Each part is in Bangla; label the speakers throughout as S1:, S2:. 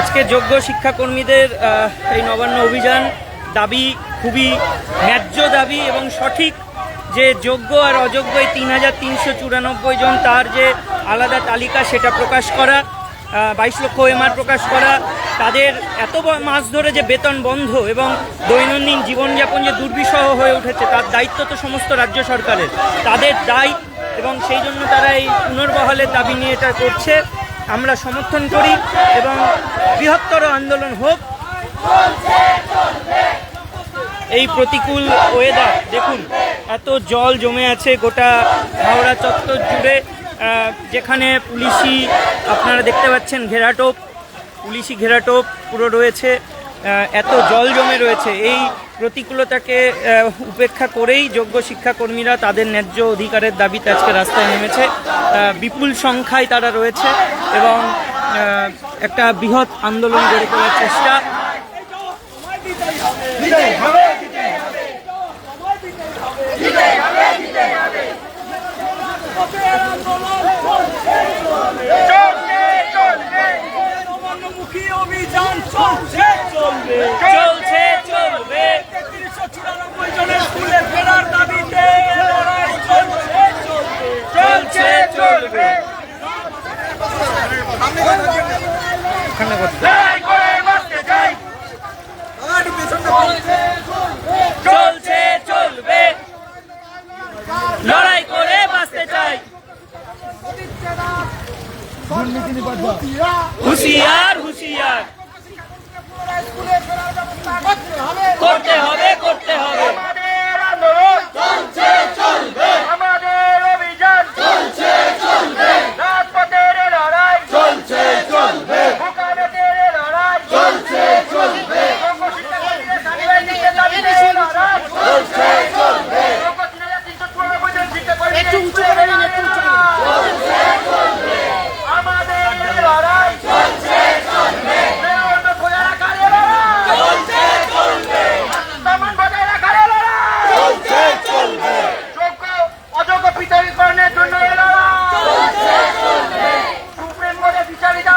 S1: আজকে যোগ্য শিক্ষাকর্মীদের এই নবান্ন অভিযান দাবি খুবই ন্যায্য দাবি এবং সঠিক যে যোগ্য আর অযোগ্য এই তিন হাজার তিনশো চুরানব্বই জন তার যে আলাদা তালিকা সেটা প্রকাশ করা বাইশ লক্ষ এমআর প্রকাশ করা, তাদের এত মাস ধরে যে বেতন বন্ধ এবং দৈনন্দিন জীবনযাপন যে দুর্বিষহ হয়ে উঠেছে, তার দায়িত্ব তো সমস্ত রাজ্য সরকারের। তাদের দায় এবং সেই জন্য তারা এই পুনর্বহালের দাবি নিয়ে এটা করছে। আমরা সমর্থন করি এবং বৃহত্তর আন্দোলন হোক। এই প্রতিকূল ওয়েদার দেখুন, এত জল জমে আছে গোটা হাওড়া চত্বর জুড়ে যেখানে পুলিশি, আপনারা দেখতে পাচ্ছেন ঘেরাটোপ, পুলিশি ঘেরাটোপ পুরো রয়েছে। এত জল জমে রয়েছে এই প্রতিকূলতাকে উপেক্ষা করেই যোগ্য শিক্ষাকর্মীরা তাদের ন্যায্য অধিকারের দাবিতে আজকে রাস্তায় নেমেছে বিপুল সংখ্যায় তারা রয়েছে এবং একটা বৃহৎ আন্দোলন গড়ে তোলার চেষ্টা
S2: অভিযান চলছে চলবে
S1: চলছে চলবে।
S2: চলছে চলবে।
S1: চলছে চলবে। লড়াই করে বাঁচতে চাই। হুশিয়ার হুশিয়ার। করতে হবে করতে হবে
S2: আমাদের অভিযান চলছে চলবে রাজপথের লড়াই চলছে চলবে ভোকাবেদের লড়াই চলছে চলবে শিক্ষাকর্মীদের সাংবাদিকদের দাবিতে লড়াই চলছে চলবে একটু উঁচু করে নিন একটু উঁচু আমাদের লড়াই চলছে চলবে মেরুদণ্ড খোলা রাখার লড়াই চলছে চলবে সম্মান বজায় রাখার লড়াই চলছে চলবে যোগ্য অযোগ্য পৃথকীকরণের জন্য এ লড়াই চলছে চলবে সুপ্রিম কোর্টে বিচারিত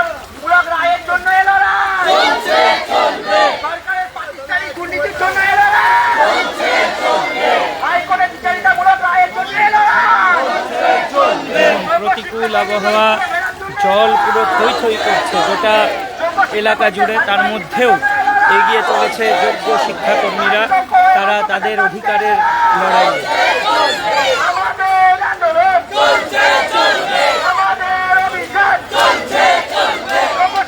S2: মূলক রায়ের জন্য এ লড়াই চলছে চলবে সরকারের প্রাতিষ্ঠানিক দুর্নীতির জন্য এ লড়াই চলছে চলবে হাইকোর্টে বিচারিত মূলক রায়ের জন্য এ লড়াই
S1: প্রতিকূল আবহাওয়া জল পুরো থই থই করছে গোটা এলাকা জুড়ে। তার মধ্যেও এগিয়ে চলেছে যোগ্য শিক্ষাকর্মীরা। তারা তাদের অধিকারের লড়াই
S2: আমাদের আন্দোলন চলছে চলবে আমাদের অভিযান চলছে চলবে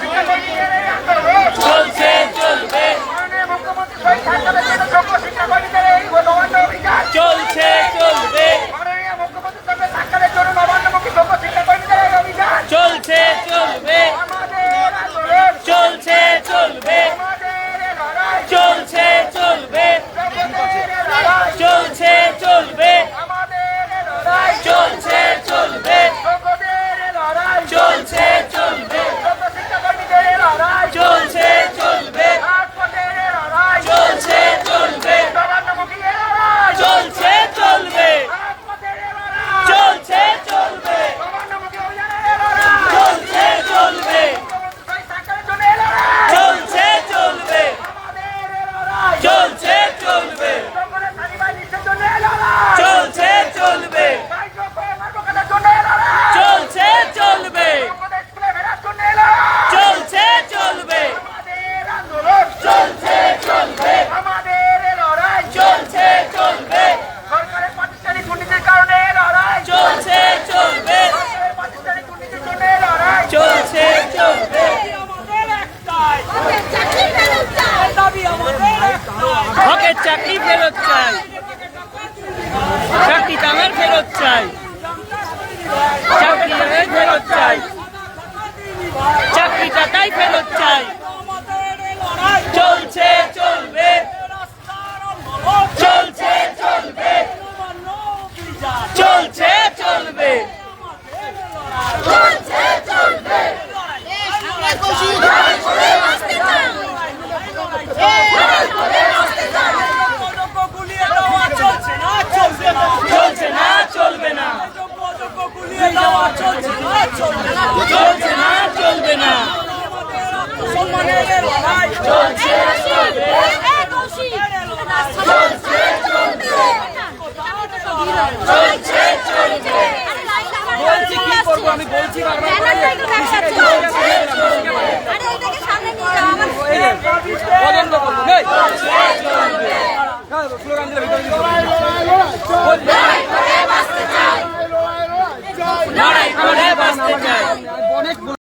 S2: শিক্ষাকর্মীদের এই আন্দোলন
S1: চলছে চলবে
S2: মাননীয় মুখ্যমন্ত্রী শহীদ হাসপাতালের জন্য যোগ্য শিক্ষাকর্মীদের এই নবান্ন অভিযান
S1: চলছে চলবে
S2: মাননীয় মুখ্যমন্ত্রীর সঙ্গে সাক্ষাতের জন্য নবান্নমুখী যোগ্য শিক্ষাকর্মীদের এই অভিযান
S1: চলছে চলবে
S2: আমাদের আন্দোলন
S1: চলছে চলবে
S2: আমাদের লড়াই
S1: চলছে চলবে
S2: যোগ্যদের লড়াই
S1: চলছে চলবে
S2: আমাদের লড়াই
S1: চলছে চলবে
S2: যোগ্যদের লড়াই
S1: চলছে চলবে
S2: যোগ্য শিক্ষাকর্মীদের লড়াই
S1: চলছে চলবে
S2: রাজপথের লড়াই
S1: চলছে চলবে
S2: নবান্নমুখী লড়াই
S1: চলছে চলবে
S2: রাজপথের লড়াই
S1: চলছে চলবে
S2: নবান্নমুখী অভিযানের লড়াই
S1: চলছে চলবে
S2: মুখ্যমন্ত্রী শহীদ সাক্ষাতের জন্য লড়াই
S1: চলছে চলবে
S2: আমাদের লড়াই
S1: চলছে চলবে
S2: সকলের সানিবাই লিস্টের জন্য লড়াই
S1: চলছে চলবে
S2: বাইশ লক্ষ এমআর প্রকাশের জন্য লড়াই
S1: চলছে চলবে
S2: আমাদের স্কুলে ফেরার জন্য লড়াই
S1: চলছে চলবে
S2: আমাদের আন্দোলন
S1: চলছে চলবে
S2: আমাদের লড়াই
S1: চলছে চলবে
S2: সরকারের প্রাতিষ্ঠানিক দুর্নীতির কারণে লড়াই
S1: চলছে চলবে
S2: সরকারের প্রাতিষ্ঠানিক দুর্নীতির জন্য লড়াই
S1: চলছে চলবে
S2: আমাদের একটাই দাবি আমাদের
S1: হকের চাকরি ফেরত চাই। চাকরি তামার ফেরত চাই চাকরি তামার ফেরত চাই চাকরিটা তাই ফেরত চাই
S2: আমাদের লড়াই
S1: চলছে চলবে
S2: রাস্তার আন্দোলন
S1: চলছে চলবে
S2: নবান্ন অভিযান
S1: চলছে চলবে
S2: অযোগ্য গুলিয়ে দেওয়া চলছে না চলছে না
S1: চলছে না চলবে না
S2: অযোগ্য অযোগ্য গুলিয়ে দেওয়া চলছে না চলছে না
S1: চলছে না চলবে না
S2: আমাদের আত্মসম্মান
S3: সম্মানের লড়াই চলছে চলবে চলছে চলছে চলছে। বলছি কি করব আমি বলছি বারবার আরে এটাকে সামনে নিয়ে যাও আমার
S4: পছন্দ করব